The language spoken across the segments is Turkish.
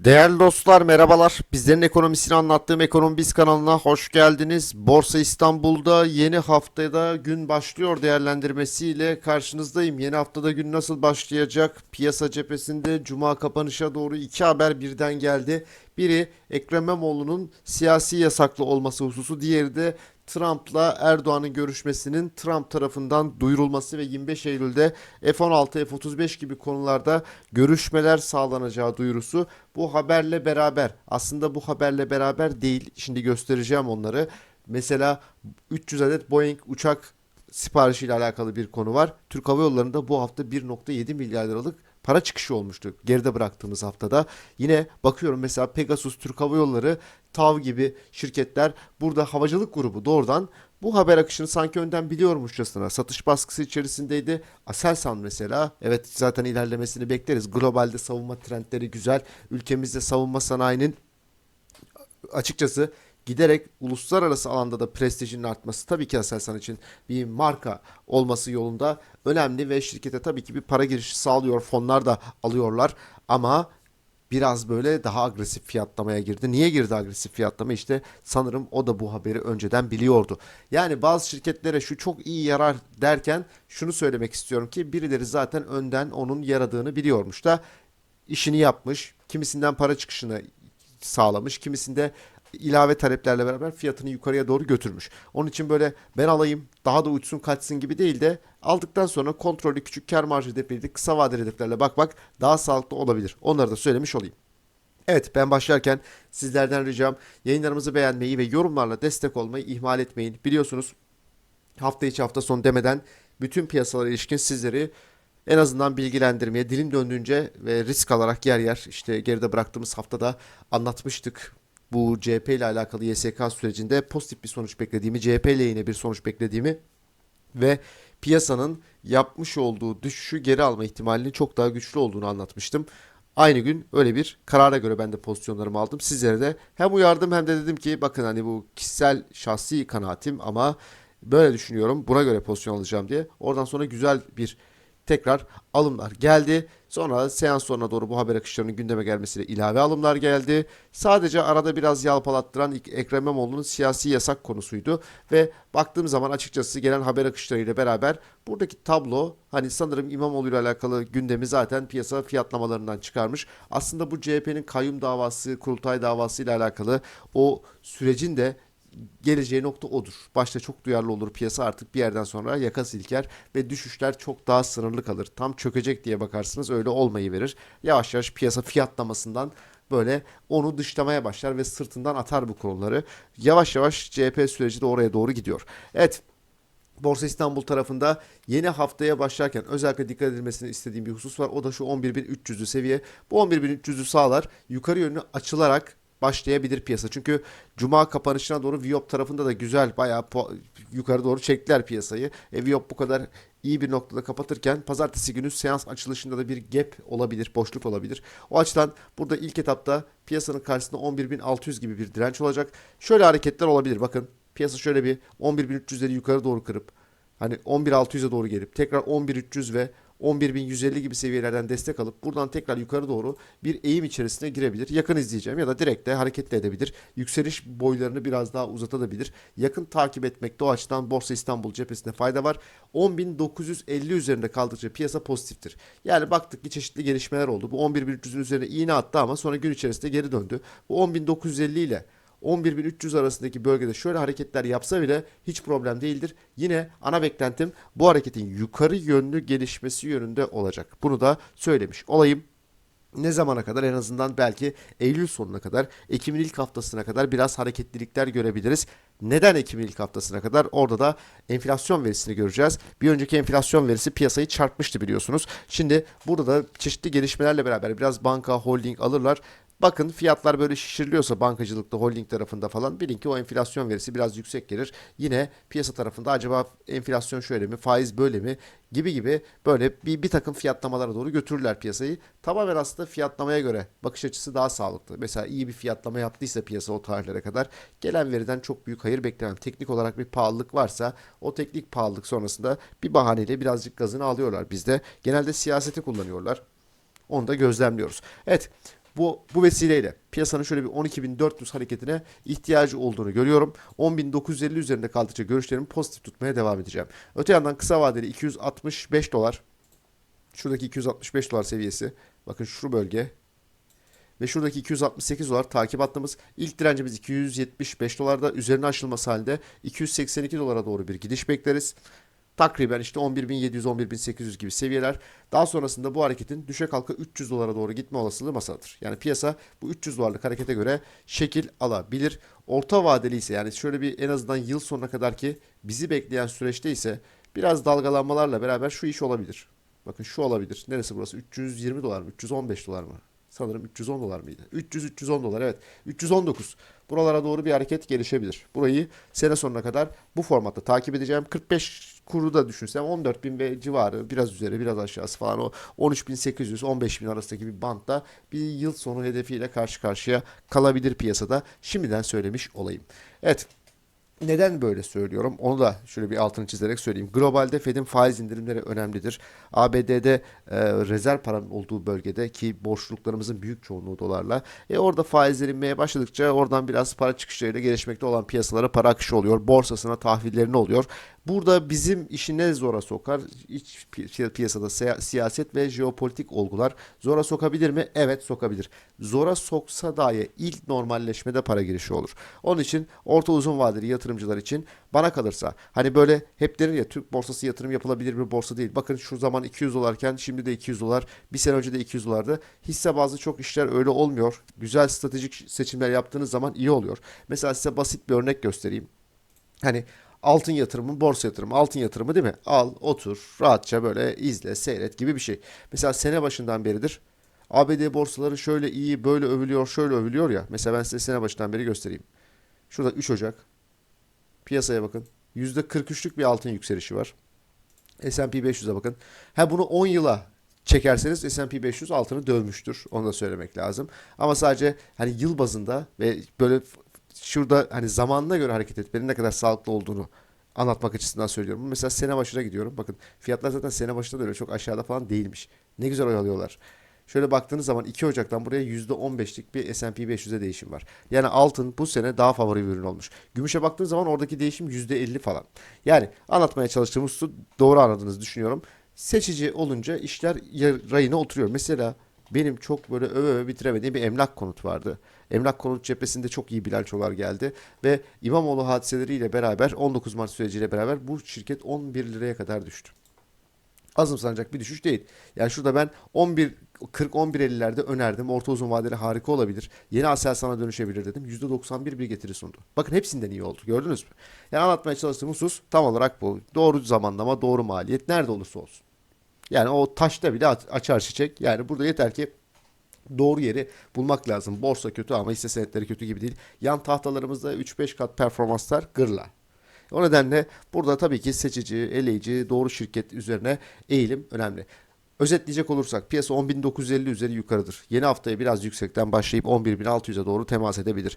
Değerli dostlar merhabalar. Bizlerin ekonomisini anlattığım Ekonomi Biz kanalına hoş geldiniz. Borsa İstanbul'da yeni haftada gün başlıyor değerlendirmesiyle karşınızdayım. Yeni haftada gün nasıl başlayacak? Piyasa cephesinde cuma kapanışa doğru iki haber birden geldi. Biri Ekrem İmamoğlu'nun siyasi yasaklı olması hususu, diğeri de Trump'la Erdoğan'ın görüşmesinin Trump tarafından duyurulması ve 25 Eylül'de F-16, F-35 gibi konularda görüşmeler sağlanacağı duyurusu. Bu haberle beraber aslında bu haberle beraber değil. Şimdi göstereceğim onları. Mesela 300 adet Boeing uçak siparişiyle alakalı bir konu var. Türk Hava Yolları'nda bu hafta 1.7 milyar liralık para çıkışı olmuştu geride bıraktığımız haftada. Yine bakıyorum mesela Pegasus, Türk Hava Yolları, TAV gibi şirketler burada havacılık grubu doğrudan bu haber akışını sanki önden biliyormuşçasına satış baskısı içerisindeydi. Aselsan mesela evet zaten ilerlemesini bekleriz. Globalde savunma trendleri güzel. Ülkemizde savunma sanayinin açıkçası giderek uluslararası alanda da prestijinin artması tabii ki Aselsan için bir marka olması yolunda önemli ve şirkete tabii ki bir para girişi sağlıyor. Fonlar da alıyorlar ama biraz böyle daha agresif fiyatlamaya girdi. Niye girdi agresif fiyatlama? İşte sanırım o da bu haberi önceden biliyordu. Yani bazı şirketlere şu çok iyi yarar derken şunu söylemek istiyorum ki birileri zaten önden onun yaradığını biliyormuş da işini yapmış. Kimisinden para çıkışını sağlamış. Kimisinde ilave taleplerle beraber fiyatını yukarıya doğru götürmüş. Onun için böyle ben alayım daha da uçsun kaçsın gibi değil de aldıktan sonra kontrollü küçük kar marjı hedefleri kısa vadeli hedeflerle bakmak daha sağlıklı olabilir. Onları da söylemiş olayım. Evet ben başlarken sizlerden ricam yayınlarımızı beğenmeyi ve yorumlarla destek olmayı ihmal etmeyin. Biliyorsunuz hafta içi hafta sonu demeden bütün piyasalara ilişkin sizleri en azından bilgilendirmeye dilim döndüğünce ve risk alarak yer yer işte geride bıraktığımız haftada anlatmıştık. Bu CHP ile alakalı YSK sürecinde pozitif bir sonuç beklediğimi, CHP lehine bir sonuç beklediğimi ve piyasanın yapmış olduğu düşüşü geri alma ihtimalinin çok daha güçlü olduğunu anlatmıştım. Aynı gün öyle bir karara göre ben de pozisyonlarımı aldım. Sizlere de hem uyardım hem de dedim ki bakın hani bu kişisel şahsi kanaatim ama böyle düşünüyorum. Buna göre pozisyon alacağım diye. Oradan sonra güzel bir tekrar alımlar geldi. Sonra seans sonuna doğru bu haber akışlarının gündeme gelmesiyle ilave alımlar geldi. Sadece arada biraz yalpalattıran Ekrem İmamoğlu'nun siyasi yasak konusuydu. Ve baktığım zaman açıkçası gelen haber akışlarıyla beraber buradaki tablo hani sanırım İmamoğlu ile alakalı gündemi zaten piyasa fiyatlamalarından çıkarmış. Aslında bu CHP'nin kayyum davası, kurultay davası ile alakalı o sürecin de geleceği nokta odur. Başta çok duyarlı olur piyasa artık bir yerden sonra yaka silker ve düşüşler çok daha sınırlı kalır. Tam çökecek diye bakarsınız öyle olmayı verir. Yavaş yavaş piyasa fiyatlamasından böyle onu dışlamaya başlar ve sırtından atar bu konuları. Yavaş yavaş CHP süreci de oraya doğru gidiyor. Evet Borsa İstanbul tarafında yeni haftaya başlarken özellikle dikkat edilmesini istediğim bir husus var. O da şu 11.300'lü seviye. Bu 11.300'ü sağlar yukarı yönlü açılarak başlayabilir piyasa. Çünkü cuma kapanışına doğru Viop tarafında da güzel bayağı yukarı doğru çektiler piyasayı. E, Viop bu kadar iyi bir noktada kapatırken pazartesi günü seans açılışında da bir gap olabilir, boşluk olabilir. O açıdan burada ilk etapta piyasanın karşısında 11.600 gibi bir direnç olacak. Şöyle hareketler olabilir. Bakın piyasa şöyle bir 11.300'leri yukarı doğru kırıp hani 11.600'e doğru gelip tekrar 11.300 ve 11.150 gibi seviyelerden destek alıp buradan tekrar yukarı doğru bir eğim içerisine girebilir. Yakın izleyeceğim ya da direkt de hareket edebilir. Yükseliş boylarını biraz daha uzatabilir. Yakın takip etmekte o açıdan Borsa İstanbul cephesinde fayda var. 10.950 üzerinde kaldıkça piyasa pozitiftir. Yani baktık ki çeşitli gelişmeler oldu. Bu 11.300'ün üzerine iğne attı ama sonra gün içerisinde geri döndü. Bu 10.950 ile 11.300 arasındaki bölgede şöyle hareketler yapsa bile hiç problem değildir. Yine ana beklentim bu hareketin yukarı yönlü gelişmesi yönünde olacak. Bunu da söylemiş olayım. Ne zamana kadar en azından belki Eylül sonuna kadar Ekim'in ilk haftasına kadar biraz hareketlilikler görebiliriz. Neden Ekim'in ilk haftasına kadar? Orada da enflasyon verisini göreceğiz. Bir önceki enflasyon verisi piyasayı çarpmıştı biliyorsunuz. Şimdi burada da çeşitli gelişmelerle beraber biraz banka, holding alırlar. Bakın fiyatlar böyle şişiriliyorsa bankacılıkta, holding tarafında falan bilin ki o enflasyon verisi biraz yüksek gelir. Yine piyasa tarafında acaba enflasyon şöyle mi, faiz böyle mi gibi gibi böyle bir, bir takım fiyatlamalara doğru götürürler piyasayı. Tamamen aslında fiyatlamaya göre bakış açısı daha sağlıklı. Mesela iyi bir fiyatlama yaptıysa piyasa o tarihlere kadar gelen veriden çok büyük hayır beklemem. Teknik olarak bir pahalılık varsa o teknik pahalılık sonrasında bir bahaneyle birazcık gazını alıyorlar bizde. Genelde siyaseti kullanıyorlar. Onu da gözlemliyoruz. Evet Bu, bu vesileyle piyasanın şöyle bir 12.400 hareketine ihtiyacı olduğunu görüyorum. 10.950 üzerinde kaldıkça görüşlerimi pozitif tutmaya devam edeceğim. Öte yandan kısa vadeli 265 dolar. Şuradaki 265 dolar seviyesi. Bakın şu bölge. Ve şuradaki 268 dolar takip attığımız ilk direncimiz 275 dolarda üzerine aşılması halinde 282 dolara doğru bir gidiş bekleriz. Takriben işte 11.700 11.800 gibi seviyeler. Daha sonrasında bu hareketin düşe kalka 300 dolara doğru gitme olasılığı masadır. Yani piyasa bu 300 dolarlık harekete göre şekil alabilir. Orta vadeli ise yani şöyle bir en azından yıl sonuna kadar ki bizi bekleyen süreçte ise biraz dalgalanmalarla beraber şu iş olabilir. Bakın şu olabilir. Neresi burası? 320 dolar mı? 315 dolar mı? Sanırım 310 dolar mıydı? 300-310 dolar evet. 319. Buralara doğru bir hareket gelişebilir. Burayı sene sonuna kadar bu formatta takip edeceğim. 45 kuru da düşünsem 14.000 ve civarı biraz üzeri biraz aşağısı falan o 13.800-15.000 arasındaki bir bantta bir yıl sonu hedefiyle karşı karşıya kalabilir piyasada. Şimdiden söylemiş olayım. Evet neden böyle söylüyorum? Onu da şöyle bir altını çizerek söyleyeyim. Globalde Fed'in faiz indirimleri önemlidir. ABD'de e, rezerv paranın olduğu bölgede ki borçluluklarımızın büyük çoğunluğu dolarla. E orada faizler inmeye başladıkça oradan biraz para çıkışlarıyla gelişmekte olan piyasalara para akışı oluyor. Borsasına tahvillerine oluyor. Burada bizim işi ne zora sokar? İç pi- piyasada siya- siyaset ve jeopolitik olgular zora sokabilir mi? Evet sokabilir. Zora soksa dahi ilk normalleşmede para girişi olur. Onun için orta uzun vadeli yatırımcılar için bana kalırsa hani böyle hep denir ya Türk borsası yatırım yapılabilir bir borsa değil. Bakın şu zaman 200 dolarken şimdi de 200 dolar. Bir sene önce de 200 dolardı. Hisse bazı çok işler öyle olmuyor. Güzel stratejik seçimler yaptığınız zaman iyi oluyor. Mesela size basit bir örnek göstereyim. Hani altın yatırımı, borsa yatırımı, altın yatırımı değil mi? Al, otur, rahatça böyle izle, seyret gibi bir şey. Mesela sene başından beridir ABD borsaları şöyle iyi, böyle övülüyor, şöyle övülüyor ya. Mesela ben size sene başından beri göstereyim. Şurada 3 Ocak. Piyasaya bakın. %43'lük bir altın yükselişi var. S&P 500'e bakın. Ha bunu 10 yıla çekerseniz S&P 500 altını dövmüştür. Onu da söylemek lazım. Ama sadece hani yıl bazında ve böyle şurada hani zamanına göre hareket etmenin ne kadar sağlıklı olduğunu anlatmak açısından söylüyorum. Mesela sene başına gidiyorum. Bakın fiyatlar zaten sene başında da öyle çok aşağıda falan değilmiş. Ne güzel oyalıyorlar. Şöyle baktığınız zaman 2 Ocak'tan buraya %15'lik bir S&P 500'e değişim var. Yani altın bu sene daha favori bir ürün olmuş. Gümüşe baktığınız zaman oradaki değişim %50 falan. Yani anlatmaya çalıştığımız doğru anladığınızı düşünüyorum. Seçici olunca işler rayına oturuyor. Mesela benim çok böyle öve öve bitiremediğim bir emlak konut vardı. Emlak konut cephesinde çok iyi bilançolar geldi ve İmamoğlu hadiseleriyle beraber 19 Mart süreciyle beraber bu şirket 11 liraya kadar düştü azımsanacak bir düşüş değil. Yani şurada ben 11 40 11 50'lerde önerdim. Orta uzun vadeli harika olabilir. Yeni Aselsan'a dönüşebilir dedim. %91 bir getiri sundu. Bakın hepsinden iyi oldu. Gördünüz mü? Yani anlatmaya çalıştığım husus tam olarak bu. Doğru zamanlama, doğru maliyet nerede olursa olsun. Yani o taşta bile aç- açar çiçek. Yani burada yeter ki doğru yeri bulmak lazım. Borsa kötü ama hisse senetleri kötü gibi değil. Yan tahtalarımızda 3-5 kat performanslar gırla. O nedenle burada tabii ki seçici, eleyici, doğru şirket üzerine eğilim önemli. Özetleyecek olursak piyasa 10.950 üzeri yukarıdır. Yeni haftaya biraz yüksekten başlayıp 11.600'e doğru temas edebilir.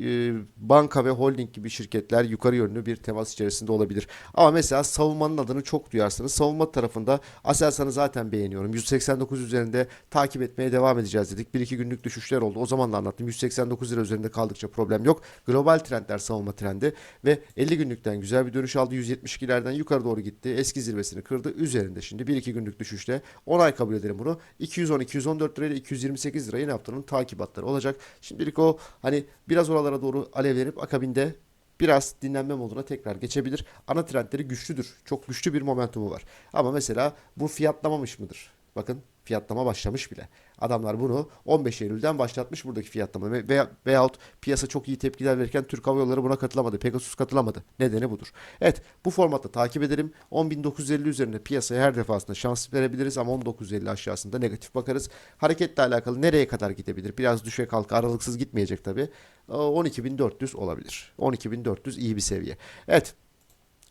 Ee, Banka ve holding gibi şirketler yukarı yönlü bir temas içerisinde olabilir. Ama mesela savunmanın adını çok duyarsınız. Savunma tarafında Aselsan'ı zaten beğeniyorum. 189 üzerinde takip etmeye devam edeceğiz dedik. 1-2 günlük düşüşler oldu. O zaman da anlattım. 189 lira üzerinde kaldıkça problem yok. Global trendler savunma trendi ve 50 günlükten güzel bir dönüş aldı. 172'lerden yukarı doğru gitti. Eski zirvesini kırdı. Üzerinde şimdi 1-2 günlük düşüşte 10 ay kabul edelim bunu. 210-214 lirayla 228 lira yine haftanın takibatları olacak. Şimdilik o hani biraz oralara doğru alevlenip akabinde biraz dinlenme moduna tekrar geçebilir. Ana trendleri güçlüdür. Çok güçlü bir momentumu var. Ama mesela bu fiyatlamamış mıdır? Bakın fiyatlama başlamış bile. Adamlar bunu 15 Eylül'den başlatmış buradaki fiyatlama ve veya, veyahut piyasa çok iyi tepkiler verirken Türk Hava Yolları buna katılamadı. Pegasus katılamadı. Nedeni budur. Evet bu formatta takip edelim. 10.950 üzerinde piyasaya her defasında şans verebiliriz ama 10.950 aşağısında negatif bakarız. Hareketle alakalı nereye kadar gidebilir? Biraz düşe kalka aralıksız gitmeyecek tabii. 12.400 olabilir. 12.400 iyi bir seviye. Evet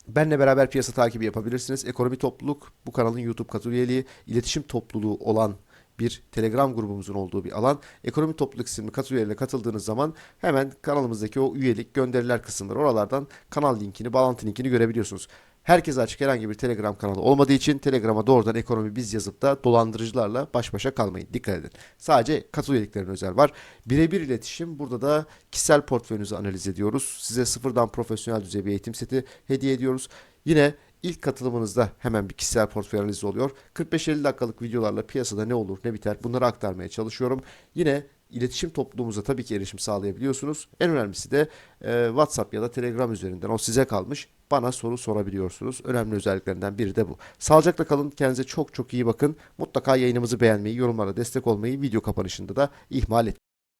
Benle beraber piyasa takibi yapabilirsiniz. Ekonomi Topluluk bu kanalın YouTube katıl üyeliği, iletişim topluluğu olan bir Telegram grubumuzun olduğu bir alan. Ekonomi Topluluk isimli katıl üyeliğine katıldığınız zaman hemen kanalımızdaki o üyelik gönderiler kısımları oralardan kanal linkini, bağlantı linkini görebiliyorsunuz. Herkese açık herhangi bir Telegram kanalı olmadığı için Telegram'a doğrudan ekonomi biz yazıp da dolandırıcılarla baş başa kalmayın. Dikkat edin. Sadece katıl üyeliklerine özel var. Birebir iletişim. Burada da kişisel portföyünüzü analiz ediyoruz. Size sıfırdan profesyonel düzey bir eğitim seti hediye ediyoruz. Yine ilk katılımınızda hemen bir kişisel portföy analizi oluyor. 45-50 dakikalık videolarla piyasada ne olur ne biter bunları aktarmaya çalışıyorum. Yine iletişim topluluğumuza tabii ki erişim sağlayabiliyorsunuz. En önemlisi de e, WhatsApp ya da Telegram üzerinden o size kalmış bana soru sorabiliyorsunuz. Önemli özelliklerinden biri de bu. Sağlıcakla kalın. Kendinize çok çok iyi bakın. Mutlaka yayınımızı beğenmeyi, yorumlara destek olmayı, video kapanışında da ihmal etmeyin.